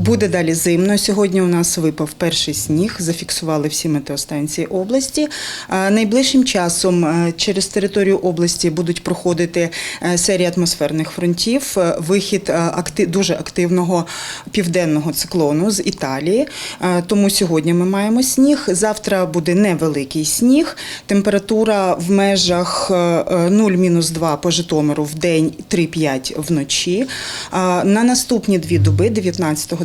Буде далі зимно. Сьогодні у нас випав перший сніг, зафіксували всі метеостанції області. Е, Найближчим часом е, через територію області будуть проходити е, серія атмосферних фронтів, вихід дуже активного південного циклону з Італії. Тому сьогодні ми маємо сніг. Завтра буде невеликий сніг. Температура в межах е, е, 0-2 по Житомиру в день, 3-5 вночі. На наступні дві доби, 19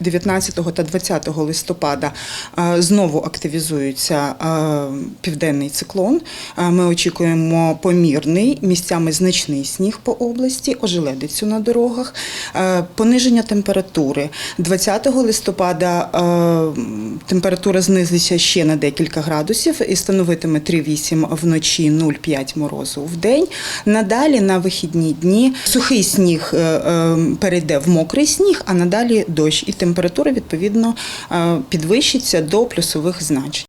19 та 20 листопада е, знову активізується е, південний циклон. Е, Ми очікуємо помірний, місцями значний сніг по області, ожеледицю на дорогах, пониження температури. 20 листопада температура знизиться ще на декілька градусів і становитиме 3,8 вночі, 0,5 морозу в день. Надалі на вихідні дні сухий сніг перейде в мокрий сніг, а надалі дощ. І температура відповідно е, підвищиться до плюсових значень.